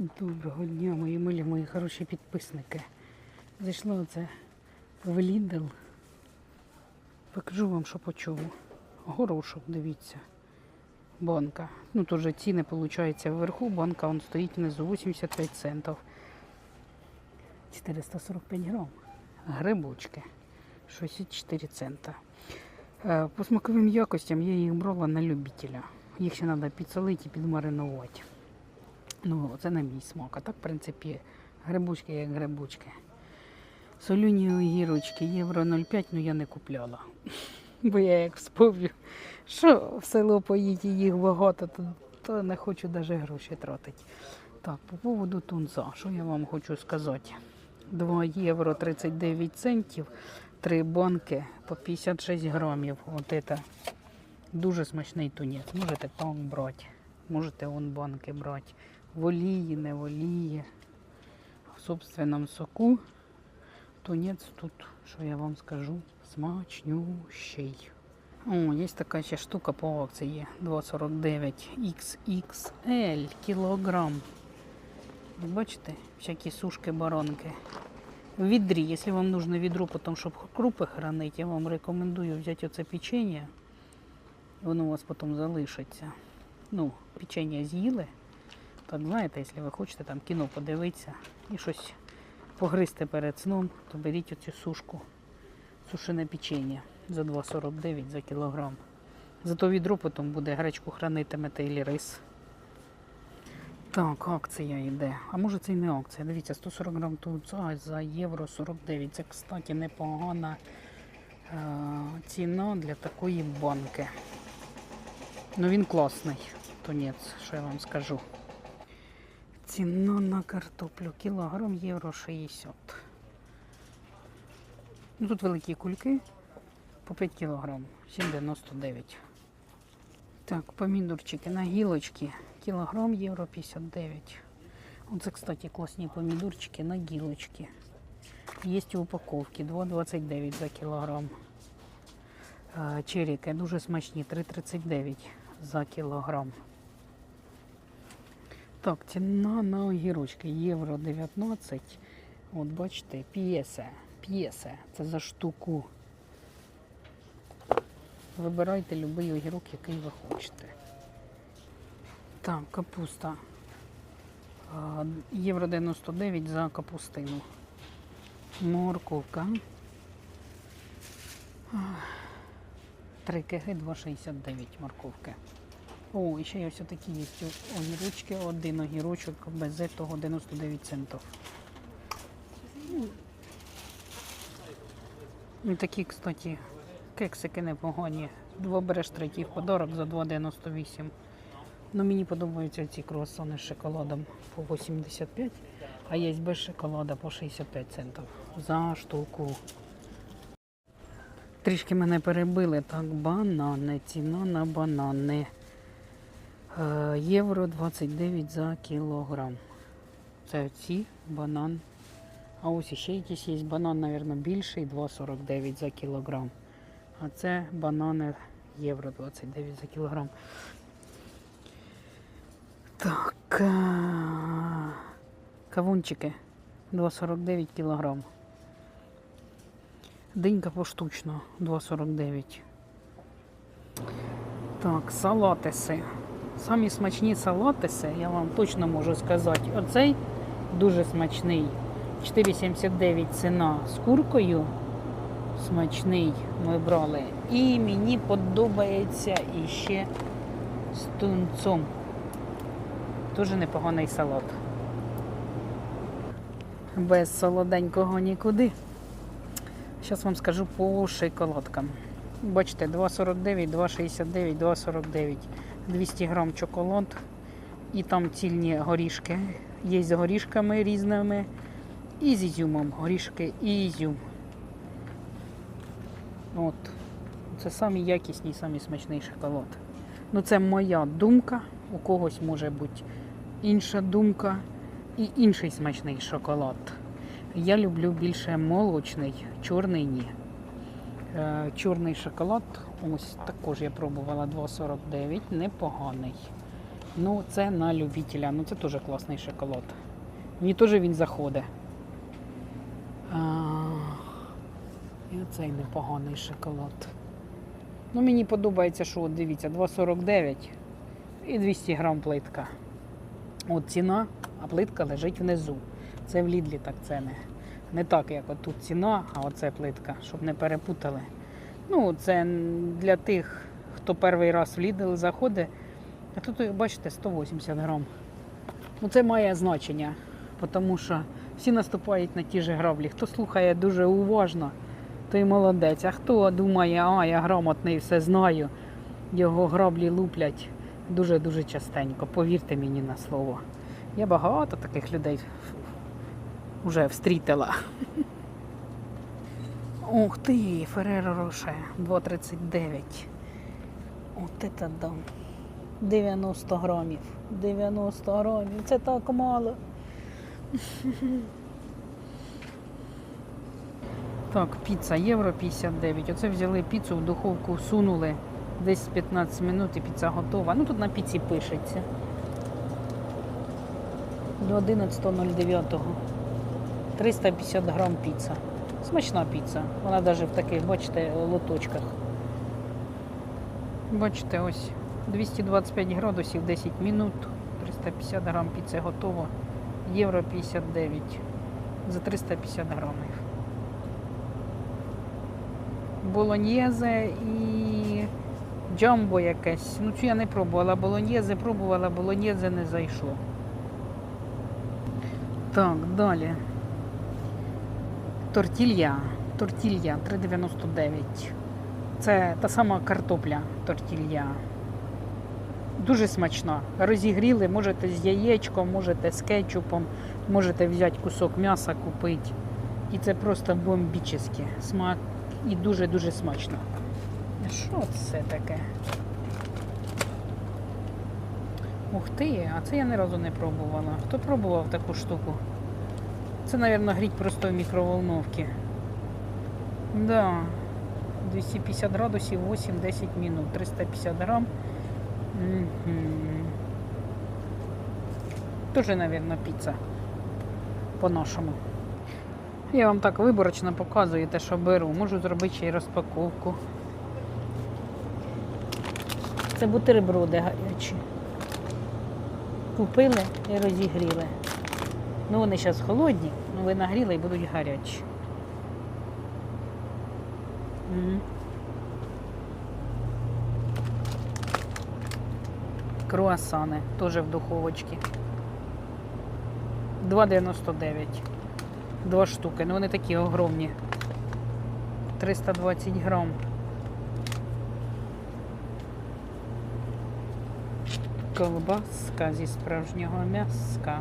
Доброго дня, мої милі, мої хороші підписники. Зайшла оце в Лідл. Покажу вам, що по чому. Горошок, дивіться. Банка. Ну, тут же ціни, виходить, вверху. Банка он стоїть внизу 85 центів. 445 грам. Грибочки. 64 цента. Е, По смаковим якостям я їх брала на любителя. Їх ще треба підсолити і підмаринувати. Ну, це на мій смак. А так, в принципі, грибочки як грибочки. Солюні огірочки, євро 0,5, ну я не купляла. Бо я як вспомню, що в село поїдь і їх багато, то, то не хочу навіть гроші тратити. Так, по поводу тунца, що я вам хочу сказати? 2 євро 39 центів, 3 банки по 56 грамів. От це дуже смачний тунець. Можете так брати, можете вон банки брати. В олії, не в олії. В собственному соку. Тунець тут, що я вам скажу, смачнющий. О, є така ще штука по акції 2,49 XXL кілограм. Бачите, всякі сушки баранки. В відрі, якщо вам нужно відро, потім, щоб крупи хранити, я вам рекомендую взяти оце печення. Воно у вас потім залишиться. Ну, печення з'їли. Так знаєте, якщо ви хочете там кіно подивитися і щось погризти перед сном, то беріть оцю сушку. Сушене печення за 2,49 за кілограм. Зато відро потім буде гречку хранитимете і рис. Так, акція йде. А може це і не акція. Дивіться, 140 грам тут за євро 49. Це, кстати, непогана е, ціна для такої банки. Ну він класний, тунець, що я вам скажу. Ціна на картоплю. Кілограм євро 60. Ну, тут великі кульки по 5 кілограм, 7,99. Так, помідорчики на гілочки. Кілограм євро 59. Оце, кстати, класні помідорчики на гілочки. Є у упаковці 2,29 за кілограм. Е, Черіки дуже смачні, 3,39 за кілограм. Так, ціна на огірочки євро 19. От бачите, п'єсе. П'єсе. Це за штуку. Вибирайте будь-який огірок, який ви хочете. Так, капуста. Євро 99 за капустину. Морковка. 3 кг 2,69 морковки. О, і ще є все такі є огірочки. Один огірочок без того 99 центів. Ну, такі, кстати, кексики непогані. Два береш третій в подарок за 2,98. Ну, мені подобаються ці круасани з шоколадом по 85, а є без шоколада по 65 центів за штуку. Трішки мене перебили. Так, банани, ціна на банани. Е, Євро 29 за кілограм. Це ці банан. А ось ще якийсь є банан, мабуть, більший, 2,49 за кілограм. А це банани євро 29 за кілограм. Так. е, Кавунчики 2,49 кілограм. Динька поштучно 2,49. Так, салатиси. Самі смачні салатиси, я вам точно можу сказати. Оцей дуже смачний. 4,79 ціна з куркою. Смачний ми брали. І мені подобається іще з тунцом. Дуже непоганий салат. Без солоденького нікуди. Зараз вам скажу по шоколадкам. Бачите, 2,49, 2,69, 2,49. 200 грам чоколад. І там цільні горішки. Є з горішками різними. І з ізюмом. Горішки і ізюм. От. Це самі якісні, самі смачний шоколад. Ну, це моя думка. У когось може бути інша думка і інший смачний шоколад. Я люблю більше молочний, чорний ні. Е, Чорний шоколад, ось також я пробувала 2,49, непоганий. Ну, це на любителя. Ну, це теж класний шоколад. Мені теж він заходить. І оцей непоганий шоколад. Ну, мені подобається, що от дивіться, 2,49 і 200 грам плитка. От ціна, а плитка лежить внизу. Це в Лідлі так ціни. Не так, як от тут ціна, а оце плитка, щоб не перепутали. Ну, це для тих, хто перший раз в Лідл заходить. А тут, бачите, 180 грам. Ну, це має значення, тому що всі наступають на ті ж граблі. Хто слухає дуже уважно, той молодець. А хто думає, а я грамотний, все знаю, його граблі луплять дуже-дуже частенько. Повірте мені на слово. Я багато таких людей вже встрітила. Ух ти, Фереро Роше, 2,39. От це дам. 90 грамів. 90 грамів. Це так мало. Так, піца євро 59. Оце взяли піцу в духовку, сунули десь 15 минут і піца готова. Ну тут на піці пишеться. До 11.09. 350 грам піца. Смачна піца. Вона навіть в таких, бачите, лоточках. Бачите, ось 225 градусів 10 минут. 350 грам піци готово. Євро 59 за 350 грамів. Болоньєзе і джамбо якесь. Ну цю я не пробувала. Болоньєзе пробувала, болоньєзе не зайшло. Так, далі. Тортілья. Тортілья 3,99. Це та сама картопля тортілья. Дуже смачна. Розігріли, можете з яєчком, можете з кетчупом, можете взяти кусок м'яса купити. І це просто бомбічний смак і дуже-дуже смачно. Що це таке? Ух ти, а це я ні разу не пробувала. Хто пробував таку штуку? Це, мабуть, гріть просто в мікроволновці. Да. 250 градусів 8-10 минут. 350 грам. Угу. Тоже, мабуть, піца. По-нашому. Я вам так виборочно показую те, що беру. Можу зробити ще й розпаковку. Це бутерброди гарячі. Купили і розігріли. Ну вони зараз холодні, ну ви нагріли і будуть гарячі. Круасани теж в духовочці. 2,99. Два штуки. Ну вони такі огромні. 320 грам. Колбаска зі справжнього м'яска.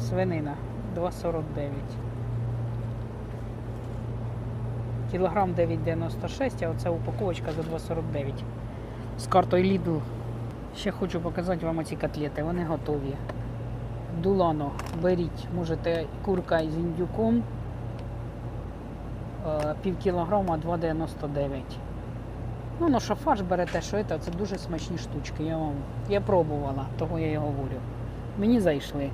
Свинина 2,49. Кілограм 9,96, а оця упаковочка за 2,49. З картою Lidl. Ще хочу показати вам оці котлети. Вони готові. Дулано беріть, можете курка із індюком. е, Пів кілограма 2,99. Ну, ну що фарш берете, що це, це дуже смачні штучки. Я вам я пробувала, того я і говорю. Мені зайшли.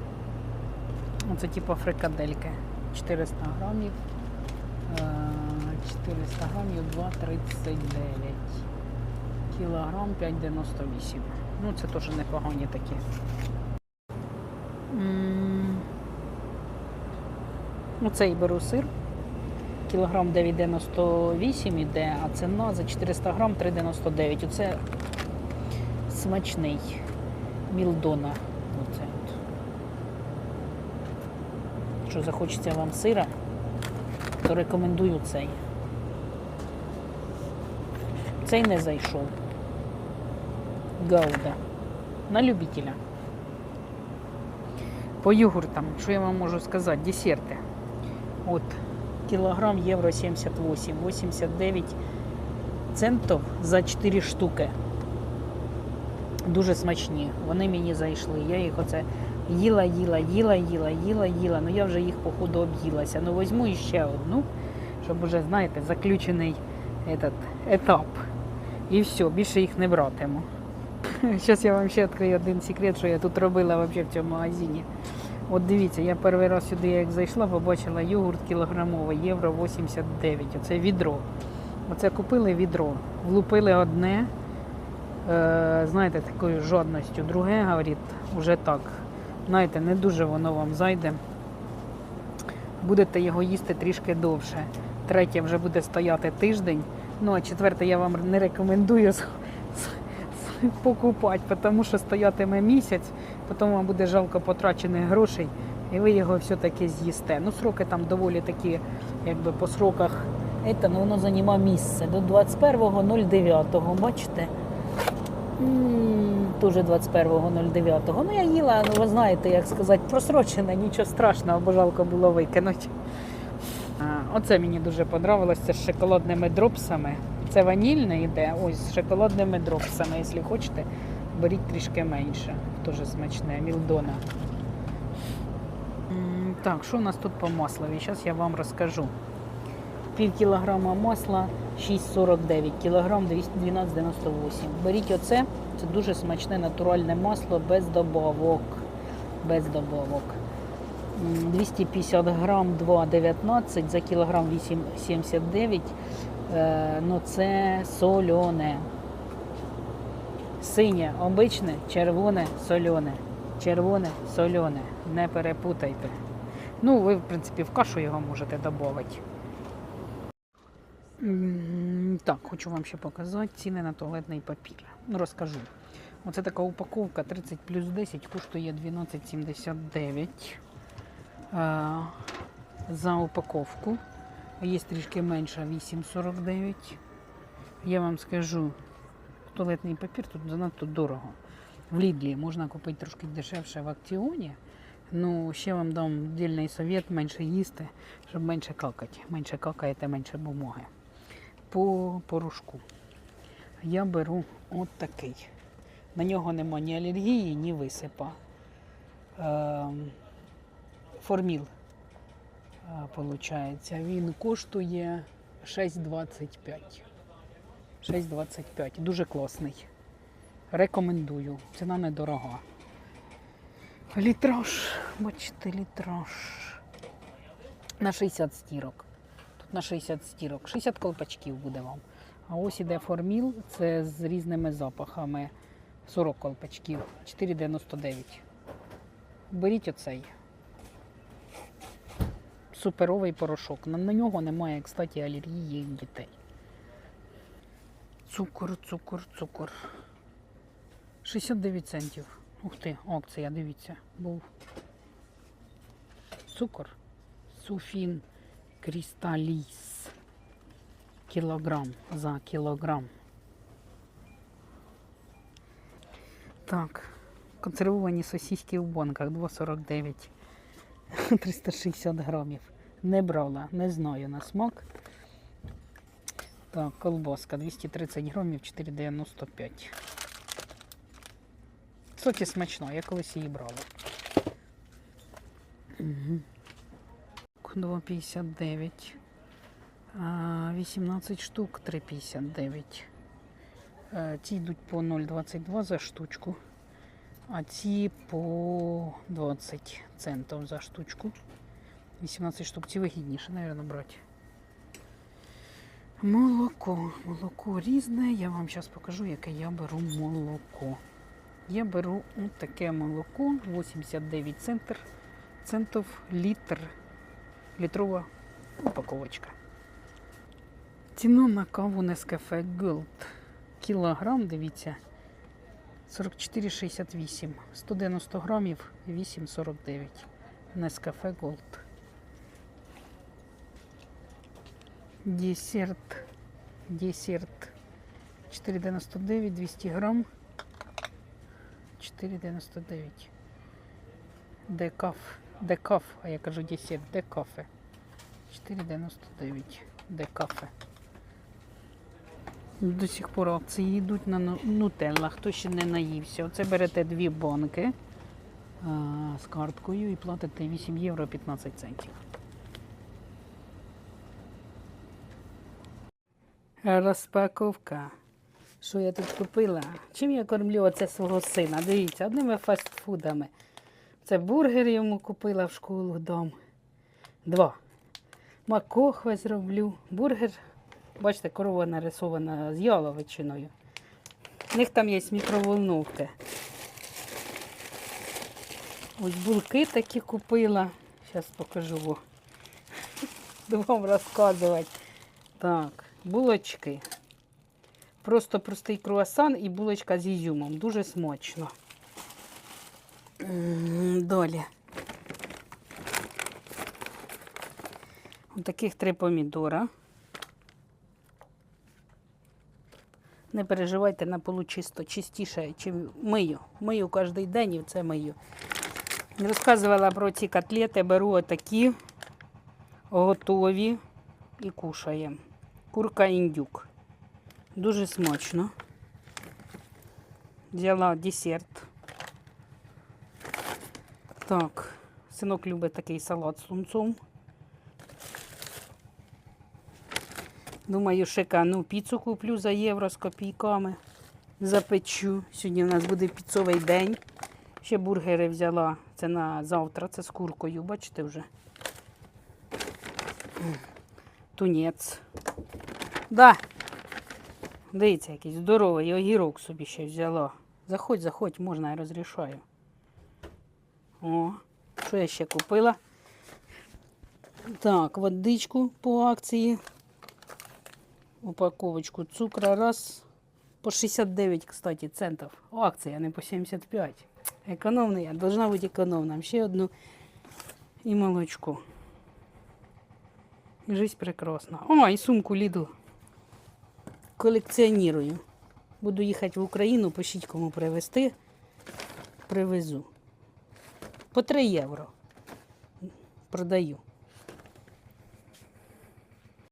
Оце типу фрикадельки. 400 грамів. Е, 400 грамів 2,39. Кілограм 5,98. Ну, це теж непогані такі. Оцей беру сир. Кілограм 9,98 іде, а ціна за 400 грам 3,99. Оце смачний мілдона. Оце от. Якщо захочеться вам сира, то рекомендую цей. Цей не зайшов. Гауда. На любителя. По йогуртам, що я вам можу сказати? Десерти. От, кілограм євро 78, 89 центів за 4 штуки. Дуже смачні. Вони мені зайшли. Я їх оце їла, їла, їла, їла, їла, їла. Ну я вже їх походу об'їлася. Ну візьму іще одну, щоб уже, знаєте, заключений этот етап. І все, більше їх не братиму. Зараз я вам ще відкрию один секрет, що я тут робила вообще в цьому магазині. От дивіться, я перший раз сюди як зайшла, побачила йогурт кілограмовий, євро 89. Оце відро. Оце купили відро, влупили одне, е, знаєте, такою жодністю. Друге, говорить, уже так. Знаєте, не дуже воно вам зайде. Будете його їсти трішки довше. Третє вже буде стояти тиждень. Ну а четверте я вам не рекомендую покупати, тому що стоятиме місяць, потім вам буде жалко потрачених грошей, і ви його все-таки з'їсте. Ну, сроки там доволі такі, якби по сроках. Це, ну, воно займає місце до 21.09, бачите? М, Дуже 21.09. Ну я їла, ну ви знаєте, як сказати, просрочена, нічого страшного, бо жалко було викинути. Оце мені дуже подобалось, це з шоколадними дропсами. Це ванільне йде, ось з шоколадними дропсами. Якщо хочете, беріть трішки менше. Дуже смачне, мілдона. Так, що у нас тут по маслові? Зараз я вам розкажу. Пів кілограма масла 6,49, кілограм 12,98. Беріть оце, це дуже смачне натуральне масло без добавок. Без добавок. 250 грам 2,19, за кілограм 8,79. Е, ну це соляне. Синє, обичне, червоне, соляне. Червоне, соляне. Не перепутайте. Ну, ви, в принципі, в кашу його можете додати. Так, хочу вам ще показати ціни на туалетний папір. Ну, розкажу. Оце така упаковка 30 плюс 10 коштує 12,79 е, за упаковку. Є трішки менше 8,49. Я вам скажу, туалетний папір тут занадто дорого. В Лідлі можна купити трошки дешевше в акціоні. Ну, ще вам дам дільний совет менше їсти, щоб менше какати. Менше какаєте, менше бумаги. По порошку. Я беру от такий. На нього нема ні алергії, ні висипа. Ем, Форміл. е, Получається. Він коштує 6,25. 6,25. Дуже класний. Рекомендую. Ціна недорога. Літраж. Бачите, літраж. На 60 стірок. На 60 стірок. 60 колпачків буде вам. А ось іде форміл, це з різними запахами. 40 колпачків, 4,99. Беріть оцей. Суперовий порошок. На, на нього немає, кстати, алергії дітей. Цукор, цукор, цукор. 69 центів. Ух ти, акція, дивіться, був. Цукор. Суфін Крісталіс. Кілограм за кілограм. Так, консервовані сосиски в банках 2,49. 360 грамів. Не брала, не знаю на смак. Так, колбаска 230 грамів 4,95. Соки смачно, я колись її брала. Угу. 2,59. 18 штук 3,59. Е, Ці йдуть по 0,22 за штучку, а ці по 20 центів за штучку. 18 штук. Ці вигідніше, мабуть, брати. Молоко. Молоко різне. Я вам зараз покажу, яке я беру молоко. Я беру таке молоко 89 центр, центів літр. Літрова упаковочка. Ціна на каву Nescafe Gold. Кілограм, дивіться, 44,68. 190 грамів 8,49. Nescafe Gold. Десерт. Десерт. 4,99, 200 грам. 4,99. Декаф. Декаф, а я кажу десерт. Декафе. 4,99. Декафе. До сих пор акції йдуть на ну- нутелла, хто ще не наївся. Оце берете дві банки а, з карткою і платите 8 євро 15 центів. Розпаковка. Що я тут купила? Чим я кормлю оце свого сина? Дивіться, одними фастфудами. Це бургер йому купила в школу дом. Два. Макохве зроблю. Бургер, бачите, корова нарисована з яловичиною. У них там є мікроволновки. Ось булки такі купила. Зараз покажу. Буду вам розказувати. Так, булочки. Просто простий круасан і булочка з ізюмом. Дуже смачно. М, Далі. Таких три помідора. Не переживайте на полу чисто, чистіше, чим мию. Мию кожен день і це мию. Розказувала про ці котлети, беру отакі готові і кушаємо. Курка індюк. Дуже смачно. Взяла десерт. Так, синок любить такий салат з лунцом. Думаю, шикану піцу куплю за євро з копійками. Запечу. Сьогодні у нас буде піцовий день. Ще бургери взяла. Це на завтра, це з куркою, бачите вже. Тунець. Да. Дивіться, якийсь здоровий огірок собі ще взяла. Заходь, заходь, можна, я розрішаю. О, що я ще купила? Так, водичку по акції. Упаковочку цукра раз. По 69, кстати, центов. Акція, не по 75. Економний, я должна бути економним. Ще одну і молочко. І Жизнь прекрасна. О, і сумку Lidl. Колекціонірую. Буду їхати в Україну, пишіть кому привезти. Привезу. По 3 євро. Продаю.